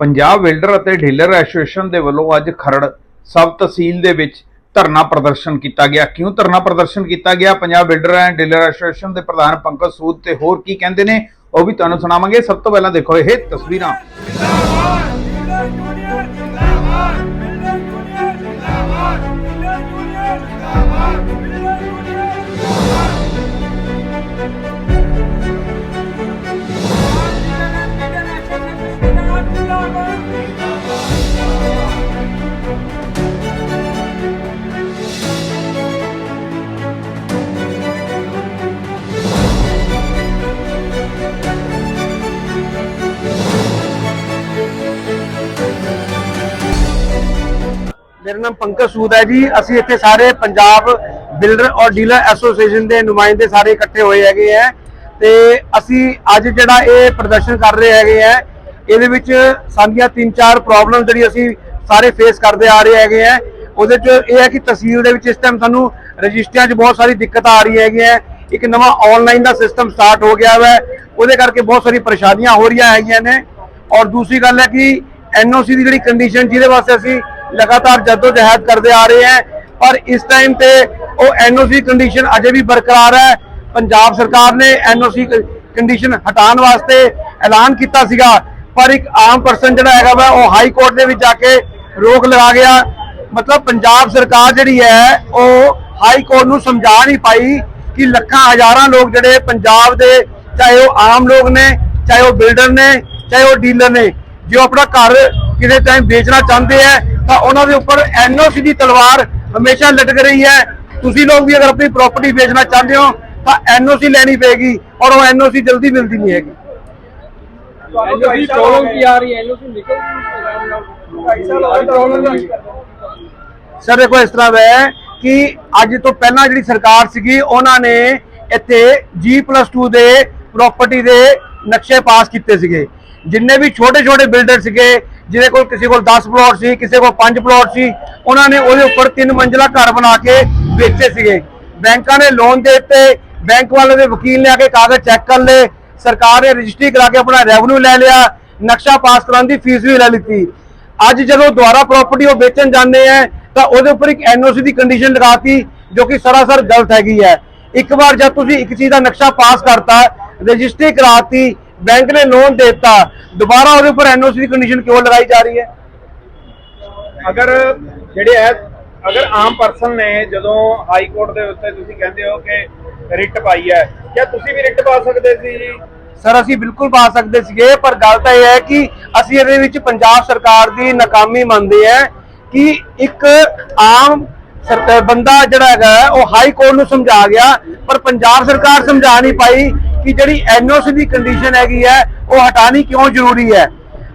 Punjab builder ਅਤੇ dealer association ਦੇ ਵੱਲੋਂ ਅੱਜ ਖਰੜ ਸਬ ਤਹਿਸੀਲ ਦੇ ਵਿੱਚ ਧਰਨਾ ਪ੍ਰਦਰਸ਼ਨ ਕੀਤਾ ਗਿਆ। ਕਿਉਂ ਧਰਨਾ ਪ੍ਰਦਰਸ਼ਨ ਕੀਤਾ ਗਿਆ? Punjab builder and dealer association ਦੇ ਪ੍ਰਧਾਨ ਪੰਕਜ ਸੂਦ ਤੇ ਹੋਰ ਕੀ ਕਹਿੰਦੇ ਨੇ ਉਹ ਵੀ ਤੁਹਾਨੂੰ ਸੁਣਾਵਾਂਗੇ। ਸਭ ਤੋਂ ਪਹਿਲਾਂ ਦੇਖੋ ਇਹ ਤਸਵੀਰਾਂ। ਮੇਰਾ ਨਾਮ ਪੰਕਜ ਸੂਦ ਹੈ ਜੀ। ਅਸੀਂ ਇੱਥੇ ਸਾਰੇ ਪੰਜਾਬ ਬਿਲਡਰ ਔਰ ਡੀਲਰ ਐਸੋਸੀਏਸ਼ਨ ਦੇ ਨੁਮਾਇੰਦੇ ਸਾਰੇ ਇਕੱਠੇ ਹੋਏ ਹੈਗੇ ਆ। ਤੇ ਅਸੀਂ ਅੱਜ ਜਿਹੜਾ ਇਹ ਪ੍ਰਦਰਸ਼ਨ ਕਰ ਰਹੇ ਹੈਗੇ ਆ, ਇਹਦੇ ਵਿੱਚ ਸਾਡੀਆਂ ਤਿੰਨ ਚਾਰ ਪ੍ਰੋਬਲਮ ਜਿਹੜੀ ਅਸੀਂ ਸਾਰੇ ਫੇਸ ਕਰਦੇ ਆ ਰਹੇ ਹੈਗੇ ਆ। ਉਹਦੇ ਚ ਇਹ ਹੈ ਕਿ ਤਹਿਸੀਲ ਦੇ ਵਿੱਚ ਇਸ ਟਾਈਮ ਸਾਨੂੰ ਰਜਿਸਟਰੀਆਂ 'ਚ ਬਹੁਤ ਸਾਰੀ ਦਿੱਕਤ ਆ ਰਹੀ ਹੈਗੀ ਹੈ ਇੱਕ ਨਵਾਂ ਆਨਲਾਈਨ ਦਾ ਸਿਸਟਮ ਸਟਾਰਟ ਹੋ ਗਿਆ ਹੈ ਉਹਦੇ ਕਰਕੇ ਬਹੁਤ ਸਾਰੀ ਪਰੇਸ਼ਾਨੀਆਂ ਹੋ ਰਹੀਆਂ ਹੈਗੀਆਂ ਨੇ। ਔਰ ਦੂਸਰੀ ਗੱਲ ਹੈ ਕਿ ਐਨਓਸੀ ਦੀ ਜਿਹੜੀ ਕੰਡੀਸ਼ਨ ਜਿਹਦੇ ਵਾਸਤੇ ਅਸੀਂ ਲਗਾਤਾਰ ਜਦੋਜਹਿਦ ਕਰਦੇ ਆ ਰਹੇ ਹੈ ਪਰ ਇਸ ਟਾਈਮ ਤੇ ਉਹ ਐਨਓਸੀ ਕੰਡੀਸ਼ਨ ਅਜੇ ਵੀ ਬਰਕਰਾਰ ਹੈ। ਪੰਜਾਬ ਸਰਕਾਰ ਨੇ ਐਨਓਸੀ ਕੰਡੀਸ਼ਨ ਹਟਾਉਣ ਵਾਸਤੇ ਐਲਾਨ ਕੀਤਾ ਸੀਗਾ। ਪਰ ਇੱਕ ਆਮ ਪਰਸਨ ਜਿਹੜਾ ਹੈਗਾ ਵਾ, ਉਹ ਹਾਈ ਕੋਰਟ ਦੇ ਵਿੱਚ ਜਾ ਕੇ ਰੋਕ ਲਗਾ ਗਿਆ। ਮਤਲਬ ਪੰਜਾਬ ਸਰਕਾਰ ਜਿਹੜੀ ਹੈ, ਉਹ ਹਾਈ ਕੋਰਟ ਨੂੰ ਸਮਝਾ ਨਹੀਂ ਪਾਈ ਕਿ ਲੱਖਾਂ ਹਜ਼ਾਰਾਂ ਲੋਕ ਜਿਹੜੇ ਪੰਜਾਬ ਦੇ, ਚਾਹੇ ਉਹ ਆਮ ਲੋਕ ਨੇ, ਚਾਹੇ ਉਹ ਬਿਲਡਰ ਨੇ, ਚਾਹੇ ਉਹ ਡੀਲਰ ਨੇ, ਜੋ ਆਪਣਾ ਘਰ ਕਿਸੇ ਟਾਈਮ ਵੇਚਣਾ ਚਾਹੁੰਦੇ ਆ ਤਾਂ ਉਹਨਾਂ ਦੇ ਉੱਪਰ ਐਨਓਸੀ ਦੀ ਤਲਵਾਰ ਹਮੇਸ਼ਾ ਲਟਕ ਰਹੀ ਹੈ। ਤੁਸੀਂ ਲੋਕ ਵੀ ਅਗਰ ਆਪਣੀ ਪ੍ਰਾਪਰਟੀ ਵੇਚਣਾ ਚਾਹੁੰਦੇ ਹੋ ਤਾਂ ਐਨਓਸੀ ਲੈਣੀ ਪਏਗੀ ਔਰ ਉਹ ਐਨਓਸੀ ਜਲਦੀ ਮਿਲਦੀ ਨਹੀਂ ਹੈਗੀ। ਐਨਓਸੀ ਪ੍ਰੋਬਲਮ ਕੀ ਆ ਰਹੀ ਹੈ? ਐਨਓਸੀ ਨਿਕਲ ਪ੍ਰੋਬਲਮ ਸਰ ਦੇਖੋ ਇਸ ਤਰ੍ਹਾਂ ਹੈ ਕਿ ਅੱਜ ਤੋਂ ਪਹਿਲਾਂ ਜਿਹੜੀ ਸਰਕਾਰ ਸੀਗੀ ਉਹਨਾਂ ਨੇ ਇੱਥੇ G+2 ਦੇ ਪ੍ਰਾਪਰਟੀ ਦੇ ਨਕਸ਼ੇ ਪਾਸ ਕੀਤੇ ਸੀਗੇ। ਜਿੰਨੇ ਵੀ ਛੋਟੇ ਛੋਟੇ ਬਿਲਡਰ ਸੀਗੇ ਜਿਹਦੇ ਕੋਲ ਕਿਸੇ ਕੋਲ 10 ਪਲਾਟ ਸੀ, ਕਿਸੇ ਕੋਲ 5 ਪਲਾਟ ਸੀ, ਉਹਨਾਂ ਨੇ ਉਹਦੇ ਉੱਪਰ ਤਿੰਨ ਮੰਜ਼ਲਾ ਘਰ ਬਣਾ ਕੇ ਵੇਚੇ ਸੀਗੇ। ਬੈਂਕਾਂ ਨੇ ਲੋਨ ਦੇ ਦਿੱਤੇ, ਬੈਂਕ ਵਾਲੇ ਦੇ ਵਕੀਲ ਨੇ ਆ ਕੇ ਕਾਗਜ਼ ਚੈੱਕ ਕਰ ਲਏ, ਸਰਕਾਰ ਨੇ ਰਜਿਸਟਰੀ ਕਰਾ ਕੇ ਆਪਣਾ ਰੈਵਨਿਊ ਲੈ ਲਿਆ, ਨਕਸ਼ਾ ਪਾਸ ਕਰਾਉਣ ਦੀ ਫੀਸ ਵੀ ਲੈ ਲਿੱਤੀ। ਅੱਜ ਜਦੋਂ ਦੁਬਾਰਾ ਪ੍ਰਾਪਰਟੀ ਉਹ ਵੇਚਣ ਜਾਂਦੇ ਆ, ਤਾਂ ਉਹਦੇ ਉੱਪਰ ਇੱਕ ਐਨਓਸੀ ਦੀ ਕੰਡੀਸ਼ਨ ਲਗਾਤੀ, ਜੋ ਕਿ ਸਰਾਸਰ ਗਲਤ ਹੈਗੀ ਹੈ। ਇੱਕ ਵਾਰ ਜਦ ਤੁਸੀਂ ਇੱਕ ਚੀਜ਼ ਦਾ ਨਕਸ਼ਾ ਪਾਸ ਕਰਤਾ, ਰਜਿਸਟਰੀ ਕਰਾਤੀ ਬੈਂਕ ਨੇ ਲੋਨ ਦਿੱਤਾ। ਦੁਬਾਰਾ ਉਹਦੇ ਉੱਪਰ ਐਨਓਸੀ ਦੀ ਕੰਡੀਸ਼ਨ ਕਿਉਂ ਲਗਾਈ ਜਾ ਰਹੀ ਹੈ? ਅਗਰ ਜਿਹੜੇ ਹੈ ਅਗਰ ਆਮ ਪਰਸਨ ਨੇ ਜਦੋਂ ਹਾਈ ਕੋਰਟ ਦੇ ਉੱਤੇ ਤੁਸੀਂ ਕਹਿੰਦੇ ਹੋ ਕਿ ਰਿਟ ਪਾਈ ਹੈ ਕਿਆ ਤੁਸੀਂ ਵੀ ਰਿਟ ਪਾ ਸਕਦੇ ਸੀ ਜੀ? ਸਰ ਅਸੀਂ ਬਿਲਕੁਲ ਪਾ ਸਕਦੇ ਸੀਗੇ ਪਰ ਗੱਲ ਤਾਂ ਇਹ ਹੈ ਕਿ ਅਸੀਂ ਇਹਦੇ ਵਿੱਚ ਪੰਜਾਬ ਸਰਕਾਰ ਦੀ ਨਾਕਾਮੀ ਮੰਨਦੇ ਆ ਕਿ ਇੱਕ ਆਮ ਬੰਦਾ ਜਿਹੜਾ ਹੈਗਾ ਉਹ ਹਾਈ ਕੋਰਟ ਨੂੰ ਸਮਝਾ ਗਿਆ ਪਰ ਪੰਜਾਬ ਸਰਕਾਰ ਸਮਝਾ ਨਹੀਂ ਪਾਈ। ਕਿ ਜਿਹੜੀ ਐਨਓਸੀ ਦੀ ਕੰਡੀਸ਼ਨ ਹੈਗੀ ਹੈ, ਉਹ ਹਟਾਣੀ ਕਿਉਂ ਜ਼ਰੂਰੀ ਹੈ?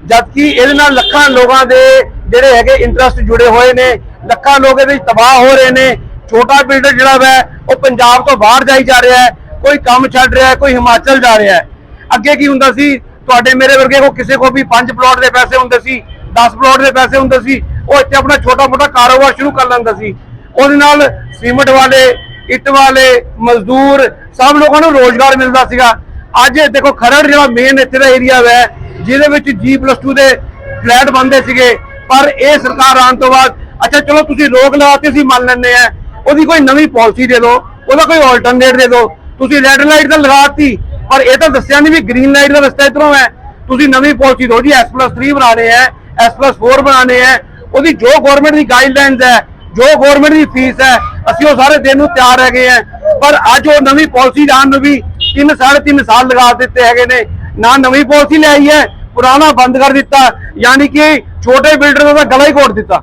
ਜਦਕਿ ਇਹਦੇ ਨਾਲ ਲੱਖਾਂ ਲੋਕਾਂ ਦੇ ਜਿਹੜੇ ਹੈਗੇ ਇੰਟਰਸਟ ਜੁੜੇ ਹੋਏ ਨੇ, ਲੱਖਾਂ ਲੋਕ ਇਹਦੇ ਵਿੱਚ ਤਬਾਹ ਹੋ ਰਹੇ ਨੇ, ਛੋਟਾ ਬਿਲਡਰ ਜਿਹੜਾ ਵੈ, ਉਹ ਪੰਜਾਬ ਤੋਂ ਬਾਹਰ ਜਾਈ ਜਾ ਰਿਹਾ ਹੈ, ਕੋਈ ਕੰਮ ਛੱਡ ਰਿਹਾ ਹੈ, ਕੋਈ ਹਿਮਾਚਲ ਜਾ ਰਿਹਾ ਹੈ। ਅੱਗੇ ਕੀ ਹੁੰਦਾ ਸੀ? ਤੁਹਾਡੇ ਮੇਰੇ ਵਰਗੇ ਕੋ ਕਿਸੇ ਕੋ ਵੀ 5 ਪਲਾਟ ਦੇ ਪੈਸੇ ਹੁੰਦੇ ਸੀ 10 ਪਲਾਟ ਦੇ ਪੈਸੇ ਹੁੰਦੇ ਸੀ, ਉਹ ਇੱਥੇ ਆਪਣਾ ਛੋਟਾ ਮੋਟਾ ਕਾਰੋਬਾਰ ਸ਼ੁਰੂ ਕਰ ਲੈਂਦਾ ਸੀ। ਉਹਦੇ ਨਾਲ ਸੀਮਟ ਵਾਲੇ, ਇੱਟ ਵਾਲੇ, ਮਜ਼ਦੂਰ ਸਭ ਲੋਕਾਂ ਨੂੰ ਰੋਜ਼ਗਾਰ ਮਿਲਦਾ ਸੀਗਾ। ਅੱਜ ਇਹ ਦੇਖੋ, ਖਰੜ ਜਿਹੜਾ ਮੇਨ ਇੱਥੇ ਦਾ ਏਰੀਆ ਹੈ ਜਿਹਦੇ ਵਿੱਚ ਜੀ ਪਲੱਸ G+2 ਦੇ ਫਲੈਟ ਬੰਦੇ ਸੀਗੇ। ਪਰ ਇਹ ਸਰਕਾਰ ਆਉਣ ਤੋਂ ਬਾਅਦ, ਅੱਛਾ ਚਲੋ ਤੁਸੀਂ ਰੋਕ ਲਗਾਤੀ, ਅਸੀਂ ਮੰਨ ਲੈਂਦੇ ਆ ਉਹਦੀ ਕੋਈ ਨਵੀਂ ਪਾਲਿਸੀ ਦੇ ਦਿਓ ਉਹਦਾ ਕੋਈ ਆਲਟਰਨੇਟ ਦੇ ਦਿਓ ਤੁਸੀਂ ਰੈੱਡ ਲਾਈਟ ਤਾਂ ਲਗਾਤੀ, ਪਰ ਇਹ ਤਾਂ ਦੱਸਿਆ ਨਹੀਂ ਵੀ ਗ੍ਰੀਨ ਲਾਈਟ ਦਾ ਰਸਤਾ ਇਧਰੋਂ ਹੈ। ਤੁਸੀਂ ਨਵੀਂ ਪਾਲਿਸੀ ਦੋ ਜੀ S+3 ਬਣਾਣੇ ਹੈ S+4 ਬਣਾਣੇ ਹੈ। ਉਹਦੀ ਜੋ ਗਵਰਨਮੈਂਟ ਦੀ ਗਾਈਡਲਾਈਨਸ ਹੈ, ਜੋ ਗਵਰਨਮੈਂਟ ਦੀ ਫੀਸ ਹੈ, ਅਸੀਂ ਉਹ ਸਾਰੇ ਦੇਣ ਨੂੰ ਤਿਆਰ ਹੈਗੇ ਆ ਪਰ ਅੱਜ ਉਹ ਨਵੀਂ ਪਾਲਿਸੀ ਜਾਣ ਨੂੰ ਵੀ 3 3.5 ਸਾਲ ਲਗਾ ਦਿੱਤੇ ਹੈਗੇ ਨੇ। ਨਾ ਨਵੀਂ ਪਾਲਿਸੀ ਲਿਆਈ ਹੈ, ਪੁਰਾਣਾ ਬੰਦ ਕਰ ਦਿੱਤਾ, ਯਾਨੀ ਕਿ ਛੋਟੇ ਬਿਲਡਰ ਦਾ ਗਲਾ ਹੀ ਘੋਟ ਦਿੱਤਾ।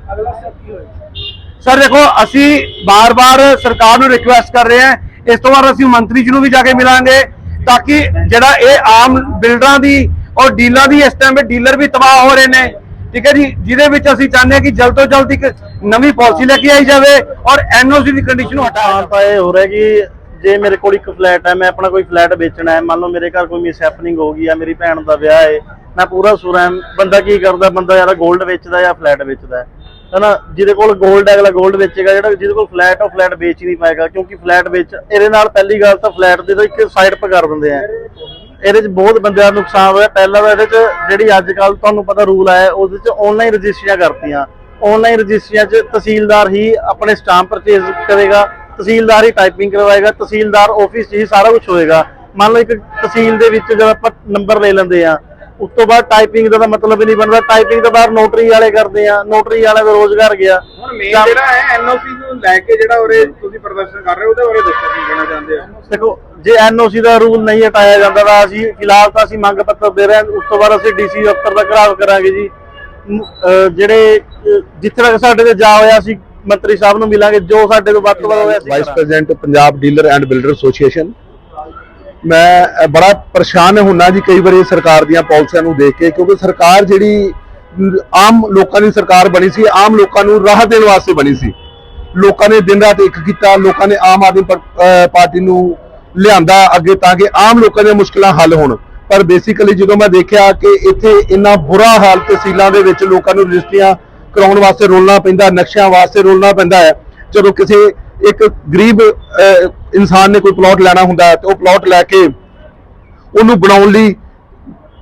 ਸਰ ਦੇਖੋ, ਅਸੀਂ ਬਾਰ-ਬਾਰ ਸਰਕਾਰ ਨੂੰ ਰਿਕੁਐਸਟ ਕਰ ਰਹੇ ਹਾਂ, ਇਸ ਤੋਂ ਬਾਅਦ ਅਸੀਂ ਮੰਤਰੀ ਜੀ ਨੂੰ ਵੀ ਜਾ ਕੇ ਮਿਲਾਂਗੇ ਤਾਂ ਕਿ ਜਿਹੜਾ ਇਹ ਆਮ ਬਿਲਡਰਾਂ ਦੀ ਔਰ ਡੀਲਰਾਂ ਦੀ ਇਸ ਟਾਈਮ ਡੀਲਰ ਵੀ ਤਬਾਹ ਹੋ ਰਹੇ ਨੇ। ਠੀਕ ਹੈ ਜੀ, ਜਿਹਦੇ ਵਿੱਚ ਅਸੀਂ ਚਾਹੁੰਦੇ ਹਾਂ ਕਿ ਜਲਦ ਤੋਂ ਜਲਦ ਇੱਕ ਨਵੀਂ ਪਾਲਿਸੀ ਲੈ ਕੇ ਆਈ ਜਾਵੇ ਔਰ ਐਨਓਸੀ ਦੀ ਕੰਡੀਸ਼ਨ ਹਟਾਉਣ ਤਾਂ ਇਹ ਹੋ ਰਿਹਾ ਕਿ ਜੇ ਮੇਰੇ ਕੋਲ ਇੱਕ ਫਲੈਟ ਹੈ, ਮੈਂ ਆਪਣਾ ਕੋਈ ਫਲੈਟ ਵੇਚਣਾ ਹੈ, ਮੰਨ ਲਓ ਮੇਰੇ ਘਰ ਕੋਈ ਮਿਸ ਹੈਪਨਿੰਗ ਹੋ ਗਈ ਆ, ਮੇਰੀ ਭੈਣ ਦਾ ਵਿਆਹ ਹੈ ਮੈਂ ਪੂਰਾ ਸੁਰਾਂ ਬੰਦਾ ਕੀ ਕਰਦਾ, ਬੰਦਾ ਯਾਰ ਗੋਲਡ ਵੇਚਦਾ ਜਾਂ ਫਲੈਟ ਵੇਚਦਾ ਹਨਾ, ਜਿਹਦੇ ਕੋਲ ਗੋਲਡ ਹੈ, ਅਗਲਾ ਗੋਲਡ ਵੇਚੇਗਾ, ਜਿਹੜਾ ਜਿਹਦੇ ਕੋਲ ਫਲੈਟ ਉਹ ਫਲੈਟ ਵੇਚ ਨਹੀਂ ਪਾਏਗਾ, ਕਿਉਂਕਿ ਫਲੈਟ ਵੇਚ ਇਹਦੇ ਨਾਲ ਪਹਿਲੀ ਗੱਲ ਤਾਂ ਫਲੈਟ ਦੇ ਤਾਂ ਇੱਕ ਸਾਈਡ ਪਰ ਕਰ ਦਿੰਦੇ ਆ। ਇਹਦੇ 'ਚ ਬਹੁਤ ਬੰਦਿਆਂ ਦਾ ਨੁਕਸਾਨ ਹੋਇਆ। ਪਹਿਲਾਂ ਤਾਂ ਇਹਦੇ 'ਚ ਜਿਹੜੀ ਅੱਜ ਕੱਲ ਤੁਹਾਨੂੰ ਪਤਾ ਰੂਲ ਆਇਆ, ਉਹਦੇ 'ਚ ਆਨਲਾਈਨ ਰਜਿਸਟਰੀਆਂ ਕਰਤੀਆਂ। ਆਨਲਾਈਨ ਰਜਿਸਟਰੀਆਂ 'ਚ ਤਹਿਸੀਲਦਾਰ ਹੀ ਆਪਣੇ ਸਟਾਂਪ ਪਰਚੇਜ਼ ਕਰੇਗਾ, ਤਹਿਸੀਲਦਾਰ ਹੀ ਟਾਈਪਿੰਗ ਕਰਵਾਏਗਾ, ਤਹਿਸੀਲਦਾਰ ਆਫਿਸ 'ਚ ਹੀ ਸਾਰਾ ਕੁਝ ਹੋਏਗਾ। ਮੰਨ ਲਓ ਇੱਕ ਤਹਿਸੀਲ ਦੇ ਵਿੱਚ ਜਦੋਂ ਆਪਾਂ ਨੰਬਰ ਲੈ ਲੈਂਦੇ ਆ ਉਸ ਤੋਂ ਬਾਅਦ ਟਾਈਪਿੰਗ ਦਾ ਤਾਂ ਮਤਲਬ ਹੀ ਨਹੀਂ ਬਣਦਾ। ਟਾਈਪਿੰਗ ਤੋਂ ਬਾਅਦ ਨੋਟਰੀ ਵਾਲੇ ਕਰਦੇ ਆ ਨੋਟਰੀ ਵਾਲਿਆਂ ਦਾ ਰੋਜ਼ਗਾਰ ਗਿਆ। ਹੁਣ ਮੇਨ ਜਿਹੜਾ ਹੈ ਐਨਓਸੀ ਨੂੰ ਲੈ ਕੇ ਜਿਹੜਾ ਉਰੇ ਤੁਸੀਂ ਪ੍ਰਦਰਸ਼ਨ ਕਰ ਰਹੇ ਹੋ ਉਹਦੇ ਬਾਰੇ ਦੱਸੋ ਕੀ ਕਹਿਣਾ ਚਾਹੁੰਦੇ ਹੋ? ਦੇਖੋ ਜੇ ਐਨਓਸੀ ਦਾ ਰੂਲ ਨਹੀਂ ਹਟਾਇਆ ਜਾਂਦਾ ਤਾਂ ਅਸੀਂ ਫਿਲਹਾਲ ਤਾਂ ਅਸੀਂ ਮੰਗ ਪੱਤਰ ਦੇ ਰਹੇ ਹਾਂ। ਉਸ ਤੋਂ ਬਾਅਦ ਅਸੀਂ ਡੀਸੀ ਦਫ਼ਤਰ ਦਾ ਘਰਾਵ ਕਰਾਂਗੇ ਜੀ। ਜਿਹੜੇ ਜਿੱਥੇ ਤੱਕ ਸਾਡੇ ਤੇ ਜਾ ਹੋਇਆ ਅਸੀਂ ਮੰਤਰੀ ਸਾਹਿਬ ਨੂੰ ਮਿਲਾਂਗੇ। ਜੋ ਸਾਡੇ ਤੋਂ ਵੱਧ ਤੋਂ ਵੱਧ ਹੋਇਆ ਅਸੀਂ vice. President Punjab dealer and builder association ਮੈਂ ਬੜਾ ਪਰੇਸ਼ਾਨ ਹੁੰਨਾ ਜੀ ਕਈ ਵਾਰੀ ਸਰਕਾਰ ਦੀਆਂ ਪਾਲਿਸੀਆਂ ਨੂੰ ਦੇਖ ਕੇ, ਕਿਉਂਕਿ ਸਰਕਾਰ ਜਿਹੜੀ ਆਮ ਲੋਕਾਂ ਦੀ ਸਰਕਾਰ ਬਣੀ ਸੀ, ਆਮ ਲੋਕਾਂ ਨੂੰ ਰਾਹਤ ਦੇਣ ਵਾਸਤੇ ਬਣੀ ਸੀ। ਲੋਕਾਂ ਨੇ ਦਿਨ ਰਾਤ ਇੱਕ ਕੀਤਾ, ਲੋਕਾਂ ਨੇ ਆਮ ਆਦਮੀ ਪਾਰਟੀ ਨੂੰ ਲਿਆਂਦਾ ਅੱਗੇ ਤਾਂ ਕਿ ਆਮ ਲੋਕਾਂ ਦੀਆਂ ਮੁਸ਼ਕਲਾਂ ਹੱਲ ਹੋਣ। ਪਰ ਬੇਸਿਕਲੀ ਜਦੋਂ ਮੈਂ ਦੇਖਿਆ ਕਿ ਇੱਥੇ ਇੰਨਾ ਬੁਰਾ ਹਾਲ ਤਹਿਸੀਲਾਂ ਦੇ ਵਿੱਚ ਲੋਕਾਂ ਨੂੰ ਰਜਿਸਟਰੀਆਂ ਕਰਾਉਣ ਵਾਸਤੇ ਰੋਲਣਾ ਪੈਂਦਾ, ਨਕਸ਼ਿਆਂ ਵਾਸਤੇ ਰੋਲਣਾ ਪੈਂਦਾ ਹੈ, ਜਦੋਂ ਕਿਸੇ ਇੱਕ ਗਰੀਬ ਇਨਸਾਨ ਨੇ ਕੋਈ ਪਲਾਟ ਲੈਣਾ ਹੁੰਦਾ ਹੈ ਤੇ ਉਹ ਪਲਾਟ ਲੈ ਕੇ ਉਹਨੂੰ ਬਣਾਉਣ ਲਈ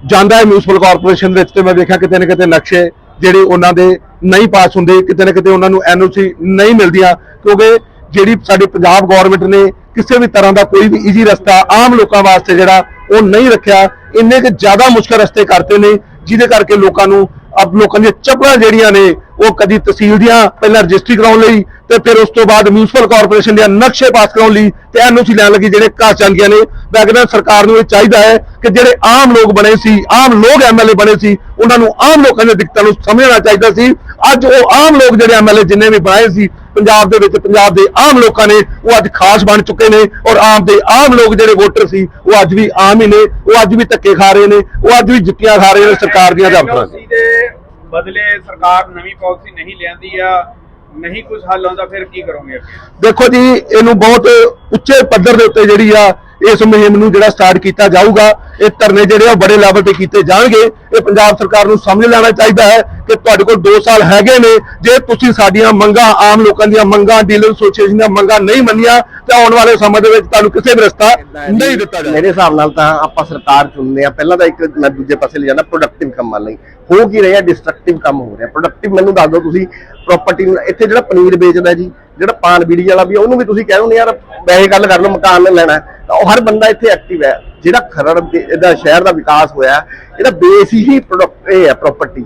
ਜਾਂਦਾ ਹੈ ਮਿਊਨਿਸਪਲ ਕਾਰਪੋਰੇਸ਼ਨ ਵਿੱਚ ਤੇ ਮੈਂ ਵੇਖਿਆ ਕਿਤੇ ਨਾ ਕਿਤੇ ਨਕਸ਼ੇ ਜਿਹੜੇ ਉਹਨਾਂ ਦੇ ਨਹੀਂ ਪਾਸ ਹੁੰਦੇ, ਕਿਤੇ ਨਾ ਕਿਤੇ ਉਹਨਾਂ ਨੂੰ ਐਨਓਸੀ ਨਹੀਂ ਮਿਲਦੀਆਂ ਕਿਉਂਕਿ ਜਿਹੜੀ ਸਾਡੀ ਪੰਜਾਬ ਗਵਰਨਮੈਂਟ ਨੇ ਕਿਸੇ ਵੀ ਤਰ੍ਹਾਂ ਦਾ ਕੋਈ ਵੀ ਈਜ਼ੀ ਰਸਤਾ ਆਮ ਲੋਕਾਂ ਵਾਸਤੇ ਜਿਹੜਾ ਉਹ ਨਹੀਂ ਰੱਖਿਆ, ਇੰਨੇ ਕਿ ਜ਼ਿਆਦਾ ਮੁਸ਼ਕਲ ਰਸਤੇ ਕਰਤੇ ਨੇ ਜਿਹਦੇ ਕਰਕੇ ਲੋਕਾਂ ਨੂੰ ਅਬ ਲੋਕਾਂ ਦੀਆਂ ਚੱਪਲਾਂ ਜਿਹੜੀਆਂ ਨੇ ਉਹ ਕਦੀ ਤਹਿਸੀਲ ਦੀਆਂ, ਪਹਿਲਾਂ ਰਜਿਸਟਰੀ ਕਰਾਉਣ ਲਈ ਤੇ ਫਿਰ ਉਸ ਤੋਂ ਬਾਅਦ ਮਿਊਨਿਸਪਲ ਕਾਰਪੋਰੇਸ਼ਨ ਦੇ ਨਕਸ਼ੇ ਪਾਸ ਕਰਾਉਣ ਲਈ ਤੇ ਐਨਓਸੀ ਲੈਣ ਲੱਗੀ ਜਿਹੜੇ ਘਰ ਜਾਂਦੀਆਂ ਨੇ। ਮੈਂ ਕਹਿੰਦਾ ਸਰਕਾਰ ਨੂੰ ਇਹ ਚਾਹੀਦਾ ਹੈ ਕਿ ਜਿਹੜੇ ਆਮ ਲੋਕ ਬਣੇ ਸੀ ਆਮ ਲੋਕ ਐਮਐਲਏ ਬਣੇ ਸੀ ਉਹਨਾਂ ਨੂੰ ਆਮ ਲੋਕਾਂ ਦੀਆਂ ਦਿੱਕਤਾਂ ਨੂੰ ਸਮਝਣਾ ਚਾਹੀਦਾ ਸੀ। ਅੱਜ ਉਹ ਆਮ ਲੋਕ ਜਿਹੜੇ ਐਮਐਲਏ ਜਿੰਨੇ ਵੀ ਬਣਾਏ ਸੀ ਪੰਜਾਬ ਦੇ ਵਿੱਚ ਪੰਜਾਬ ਦੇ ਆਮ ਲੋਕਾਂ ਨੇ ਉਹ ਅੱਜ ਖਾਸ ਬਣ ਚੁੱਕੇ ਨੇ ਔਰ ਆਮ ਦੇ ਆਮ ਲੋਕ ਜਿਹੜੇ ਵੋਟਰ ਸੀ ਉਹ ਅੱਜ ਵੀ ਆਮ ਹੀ ਨੇ ਉਹ ਅੱਜ ਵੀ ਧੱਕੇ ਖਾ ਰਹੇ ਨੇ ਉਹ ਅੱਜ ਵੀ ਜੁੱਤੀਆਂ ਖਾ ਰਹੇ ਨੇ ਸਰਕਾਰ ਦੀਆਂ ਦਫ਼ਤਰਾਂ ਦੇ ਬਦਲੇ ਸਰਕਾਰ ਨਵੀਂ ਪਾਲਿਸੀ ਨਹੀਂ ਲਿਆਂਦੀ ਆ ਨਹੀਂ ਕੁਝ ਹੱਲ ਆਉਂਦਾ, ਫਿਰ ਕੀ ਕਰੋਗੇ ਅੱਗੇ? ਦੇਖੋ ਜੀ, ਇਹਨੂੰ ਬਹੁਤ ਉੱਚੇ ਪੱਧਰ ਦੇ ਉੱਤੇ ਜਿਹੜੀ ਆ, ਇਸ ਮੁਹਿੰਮ ਨੂੰ ਜਿਹੜਾ ਸਟਾਰਟ ਕੀਤਾ ਜਾਊਗਾ, ਇਹ ਧਰਨੇ ਜਿਹੜੇ ਆ ਬੜੇ ਲੈਵਲ ਤੇ ਕੀਤੇ ਜਾਣਗੇ। ਇਹ ਪੰਜਾਬ ਸਰਕਾਰ ਨੂੰ ਸਮਝ ਲੈਣਾ ਚਾਹੀਦਾ ਹੈ ਕਿ ਤੁਹਾਡੇ ਕੋਲ 2 ਸਾਲ ਹੈਗੇ ਨੇ ਜੇ ਤੁਸੀਂ ਸਾਡੀਆਂ ਮੰਗਾਂ ਆਮ ਲੋਕਾਂ ਦੀਆਂ ਮੰਗਾਂ ਡੀਲਰ ਐਸੋਸੀਏਸ਼ਨ ਦੀਆਂ ਮੰਗਾਂ ਨਹੀਂ ਮੰਨੀਆਂ ਤਾਂ ਆਉਣ ਵਾਲੇ ਸਮੇਂ ਦੇ ਵਿੱਚ ਤੁਹਾਨੂੰ ਕਿਸੇ ਵੀ ਰਸਤਾ ਨਹੀਂ ਦਿੱਤਾ ਜਾਏਗਾ। ਮੇਰੇ ਹਿਸਾਬ ਨਾਲ ਤਾਂ ਆਪਾਂ ਸਰਕਾਰ ਚੁਣਦੇ ਆ ਪਹਿਲਾਂ ਤਾਂ ਇੱਕ ਮੈਂ ਦੂਜੇ ਪਾਸੇ ਲੈ ਜਾਣਾ ਪ੍ਰੋਡਕਟਿਵ ਕੰਮਾਂ ਲਈ ਹੋ। ਕੀ ਰਿਹਾ? ਡਿਸਟਰਕਟਿਵ ਕੰਮ ਹੋ ਰਿਹਾ। ਪ੍ਰੋਡਕਟਿਵ ਮੈਨੂੰ ਦੱਸ ਦਿਓ ਤੁਸੀਂ ਪ੍ਰਾਪਰਟੀ ਇੱਥੇ ਜਿਹੜਾ ਪਨੀਰ ਵੇਚਦਾ ਜੀ ਜਿਹੜਾ ਪਾਨ ਬੀੜੀ ਵਾਲਾ ਵੀ ਆ, ਉਹਨੂੰ ਵੀ ਤੁਸੀਂ ਕਹਿ ਦਿੰਦੇ ਯਾਰ ਵੈਸੇ ਗੱਲ ਕਰ ਲਓ ਮਕਾਨ ਲੈਣਾ। ਤਾਂ ਉਹ ਹਰ ਬੰਦਾ ਇੱਥੇ ਐਕਟਿਵ ਹੈ। ਜਿਹੜਾ ਖਰੜ ਦੇ- ਸ਼ਹਿਰ ਦਾ ਵਿਕਾਸ ਹੋਇਆ ਇਹਦਾ ਬੇਸ ਹੀ ਪ੍ਰੋਡਕਟ ਇਹ ਹੈ ਪ੍ਰਾਪਰਟੀ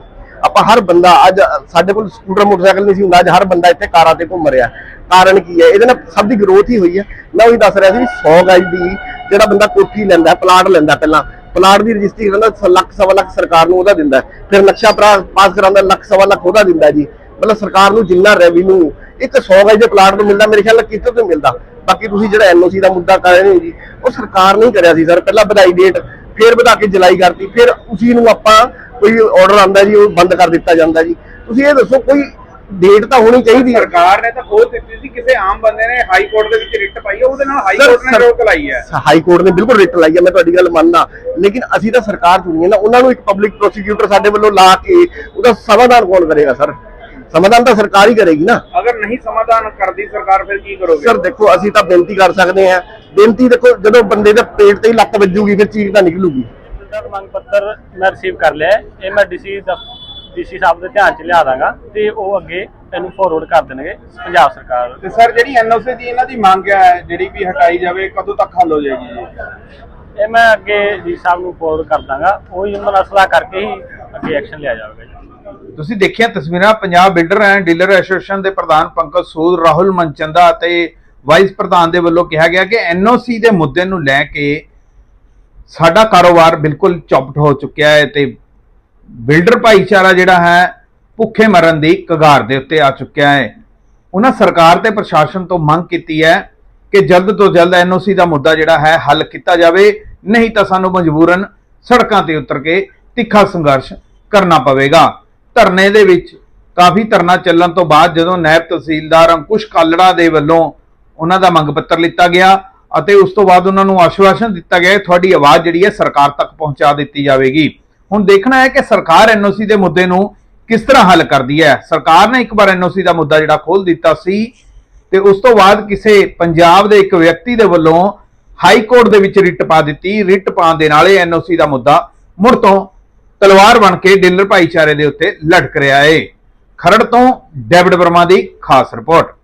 ਆਪਾਂ ਹਰ ਬੰਦਾ ਅੱਜ ਸਾਡੇ ਕੋਲ ਸਕੂਟਰ ਮੋਟਰਸਾਈਕਲ ਨਹੀਂ ਸੀ ਹੁੰਦਾ, ਅੱਜ ਹਰ ਬੰਦਾ ਇੱਥੇ ਕਾਰਾਂ ਤੇ ਘੁੰਮ ਰਿਹਾ। ਕਾਰਨ ਕੀ ਹੈ? ਇਹਦੇ ਨਾਲ ਸਭ ਦੀ ਗਰੋਥ ਹੀ ਹੋਈ ਹੈ। ਮੈਂ ਉਹੀ ਦੱਸ ਰਿਹਾ ਸੀ 100 ਗਜ ਦੀ ਜਿਹੜਾ ਬੰਦਾ ਕੋਠੀ ਲੈਂਦਾ, ਪਲਾਟ ਲੈਂਦਾ ਪਹਿਲਾਂ, ਪਲਾਟ ਦੀ ਰਜਿਸਟਰੀ ਕਰਾਂਦਾ ਲੱਖ, ਸਵਾ ਲੱਖ ਸਰਕਾਰ ਨੂੰ ਉਹਦਾ ਦਿੰਦਾ ਫਿਰ ਨਕਸ਼ਾ ਪਾਸ ਕਰਾਉਂਦਾ, ਲੱਖ, ਸਵਾ ਲੱਖ ਉਹਦਾ ਦਿੰਦਾ ਜੀ। ਮਤਲਬ ਸਰਕਾਰ ਨੂੰ ਜਿੰਨਾ ਰੈਵਨਿਊ ਇੱਕ 100 ਗਜ ਦੇ ਪਲਾਟ ਨੂੰ ਮਿਲਦਾ, ਮੇਰੇ ਖਿਆਲ ਨਾਲ ਕਿਤੇ ਤੋਂ ਮਿਲਦਾ? ਬਾਕੀ ਤੁਸੀਂ ਜਿਹੜਾ ਐਨਓਸੀ ਦਾ ਮੁੱਦਾ ਕਰ ਰਹੇ ਹੋ ਜੀ, ਉਹ ਸਰਕਾਰ ਨੇ ਹੀ ਕਰਿਆ ਸੀ ਸਰ ਪਹਿਲਾਂ ਵਧਾਈ ਡੇਟ ਫਿਰ ਵਧਾ ਕੇ ਜੁਲਾਈ ਕਰਤੀ, ਫਿਰ ਉਸੀ ਨੂੰ ਆਪਾਂ ਕੋਈ ਆਰਡਰ ਆਂਦਾ ਜੀ ਉਹ ਬੰਦ ਕਰ ਦਿੱਤਾ ਜਾਂਦਾ ਜੀ। ਤੁਸੀਂ ਇਹ ਦੱਸੋ ਕੋਈ ਡੇਟ ਤਾਂ ਹੋਣੀ ਚਾਹੀਦੀ ਹੈ? ਸਰਕਾਰ ਨੇ ਤਾਂ ਖੋਲ ਦਿੱਤੀ ਸੀ ਕਿਸੇ ਆਮ ਬੰਦੇ ਨੇ ਹਾਈ ਕੋਰਟ ਦੇ ਵਿੱਚ ਰਿਟ ਪਾਈ ਹੈ ਉਹਦੇ ਨਾਲ ਹਾਈ ਕੋਰਟ ਨੇ ਰੋਕ ਲਾਈ ਹੈ। ਹਾਈ ਕੋਰਟ ਨੇ ਬਿਲਕੁਲ ਰਿਟ ਲਾਈ ਹੈ ਮੈਂ ਤੁਹਾਡੀ ਗੱਲ ਮੰਨਦਾ। ਲੇਕਿਨ ਅਸੀਂ ਤਾਂ ਸਰਕਾਰ ਚੁਣੀ ਹੈ ਨਾ ਉਹਨਾਂ ਨੂੰ ਇੱਕ ਪਬਲਿਕ ਪ੍ਰੋਸੀਕਿਊਟਰ ਸਾਡੇ ਵੱਲੋਂ ਲਾ ਕੇ ਉਹਦਾ ਸਮਾਧਾਨ ਕੌਣ ਕਰੇਗਾ ਸਰ? ਸਮਾਧਾਨ ਤਾਂ ਸਰਕਾਰ ਹੀ ਕਰੇਗੀ ਨਾ। ਅਗਰ ਨਹੀਂ ਸਮਾਧਾਨ ਕਰਦੀ ਸਰਕਾਰ ਫਿਰ ਕੀ ਕਰੋਗੇ? ਸਰ ਦੇਖੋ ਅਸੀਂ ਤਾਂ ਬੇਨਤੀ ਕਰ ਸਕਦੇ ਹਾਂ। ਬੇਨਤੀ ਦੇਖੋ ਜਦੋਂ ਬੰਦੇ ਦੇ ਪੇਟ ਤੇ ਹੀ ਲੱਤ ਵੱਜੂਗੀ ਫਿਰ ਚੀਜ਼ ਤਾਂ ਨਿਕਲੂਗੀ। ਦਾ ਮੰਗ ਪੱਤਰ ਮੈਂ ਰਿਸੀਵ ਕਰ ਲਿਆ ਹੈ। ਇਹ ਮੈਂ ਡੀਸੀ ਡੀਸੀ ਸਾਹਿਬ ਦੇ ਧਿਆਨ ਚ ਲਿਆ ਦਾਂਗਾ ਤੇ ਉਹ ਅੱਗੇ ਇਹਨੂੰ ਫੋਰਵਰਡ ਕਰ ਦੇਣਗੇ ਪੰਜਾਬ ਸਰਕਾਰ। ਤੇ ਸਰ ਜਿਹੜੀ ਐਨਓਸੀ ਦੀ ਇਹਨਾਂ ਦੀ ਮੰਗ ਹੈ ਜਿਹੜੀ ਵੀ ਹਟਾਈ ਜਾਵੇ ਕਦੋਂ ਤੱਕ ਹੱਲ ਹੋ ਜਾਏਗੀ ਜੀ? ਇਹ ਮੈਂ ਅੱਗੇ ਡੀ ਸਾਹਿਬ ਨੂੰ ਫੋਰਵਰਡ ਕਰ ਦਾਂਗਾ। ਉਹ ਹੀ ਸਲਾਹ ਕਰਕੇ ਹੀ ਅੱਗੇ ਐਕਸ਼ਨ ਲਿਆ ਜਾਵੇਗਾ ਜੀ। ਤੁਸੀਂ ਦੇਖਿਆ ਤਸਵੀਰਾਂ Punjab builder and dealer association ਦੇ ਪ੍ਰਧਾਨ ਪੰਕਜ ਸੂਦ ਰਾਹੁਲ ਮਨਚੰਦਾ ਅਤੇ ਵਾਈਸ ਪ੍ਰਧਾਨ ਦੇ ਵੱਲੋਂ ਕਿਹਾ ਗਿਆ ਕਿ ਐਨਓਸੀ ਦੇ ਮੁੱਦੇ ਨੂੰ ਲੈ ਕੇ ਸਾਡਾ ਕਾਰੋਬਾਰ ਬਿਲਕੁਲ ਚੌਪਟ ਹੋ ਚੁੱਕਿਆ ਹੈ ਤੇ ਬਿਲਡਰ ਭਾਈਚਾਰਾ ਜਿਹੜਾ ਹੈ, ਭੁੱਖੇ ਮਰਨ ਦੀ ਕਗਾਰ ਦੇ ਉੱਤੇ ਆ ਚੁੱਕਿਆ ਹੈ। ਉਹਨਾਂ ਸਰਕਾਰ ਤੇ ਪ੍ਰਸ਼ਾਸਨ ਤੋਂ ਮੰਗ ਕੀਤੀ ਹੈ ਕਿ ਜਲਦ ਤੋਂ ਜਲਦ ਐਨਓਸੀ ਦਾ ਮੁੱਦਾ ਜਿਹੜਾ ਹੈ, ਹੱਲ ਕੀਤਾ ਜਾਵੇ, ਨਹੀਂ ਤਾਂ ਸਾਨੂੰ ਮਜਬੂਰਨ ਸੜਕਾਂ ਤੇ ਉਤਰ ਕੇ ਤਿੱਖਾ ਸੰਘਰਸ਼ ਕਰਨਾ ਪਵੇਗਾ। ਧਰਨੇ ਦੇ ਵਿੱਚ ਕਾਫੀ ਧਰਨਾ ਚੱਲਣ ਤੋਂ ਬਾਅਦ ਜਦੋਂ ਨਾਇਬ ਤਹਿਸੀਲਦਾਰ ਅੰਕੁਸ਼ ਕਾਲੜਾ ਦੇ ਵੱਲੋਂ ਉਹਨਾਂ ਦਾ ਮੰਗ ਪੱਤਰ ਲਿੱਤਾ ਗਿਆ ਅਤੇ ਉਸ ਤੋਂ ਬਾਅਦ ਉਹਨਾਂ ਨੂੰ ਆਸ਼ਵਾਸਨ ਦਿੱਤਾ ਗਿਆ ਤੁਹਾਡੀ ਆਵਾਜ਼ ਜਿਹੜੀ ਹੈ ਸਰਕਾਰ ਤੱਕ ਪਹੁੰਚਾ ਦਿੱਤੀ ਜਾਵੇਗੀ। ਹੁਣ ਦੇਖਣਾ ਹੈ ਕਿ ਸਰਕਾਰ ਐਨਓਸੀ ਦੇ ਮੁੱਦੇ ਨੂੰ ਕਿਸ ਤਰ੍ਹਾਂ ਹੱਲ ਕਰਦੀ ਹੈ। ਸਰਕਾਰ ਨੇ ਇੱਕ ਵਾਰ ਐਨਓਸੀ ਦਾ ਮੁੱਦਾ ਜਿਹੜਾ ਖੋਲ ਦਿੱਤਾ ਸੀ ਤੇ ਉਸ ਤੋਂ ਬਾਅਦ ਕਿਸੇ ਪੰਜਾਬ ਦੇ ਇੱਕ ਵਿਅਕਤੀ ਦੇ ਵੱਲੋਂ ਹਾਈ ਕੋਰਟ ਦੇ ਵਿੱਚ ਰਿਟ ਪਾ ਦਿੱਤੀ। ਰਿਟ ਪਾਉਣ ਦੇ ਨਾਲ ਇਹ ਐਨਓਸੀ ਦਾ ਮੁੱਦਾ ਮੁੜ ਤੋਂ ਤਲਵਾਰ ਬਣ ਕੇ ਡੀਲਰ ਭਾਈਚਾਰੇ ਦੇ ਉੱਤੇ ਲਟਕ ਰਿਹਾ ਏ। ਖਰੜ ਤੋਂ ਡੇਵਿਡ ਵਰਮਾ ਦੀ ਖਾਸ ਰਿਪੋਰਟ।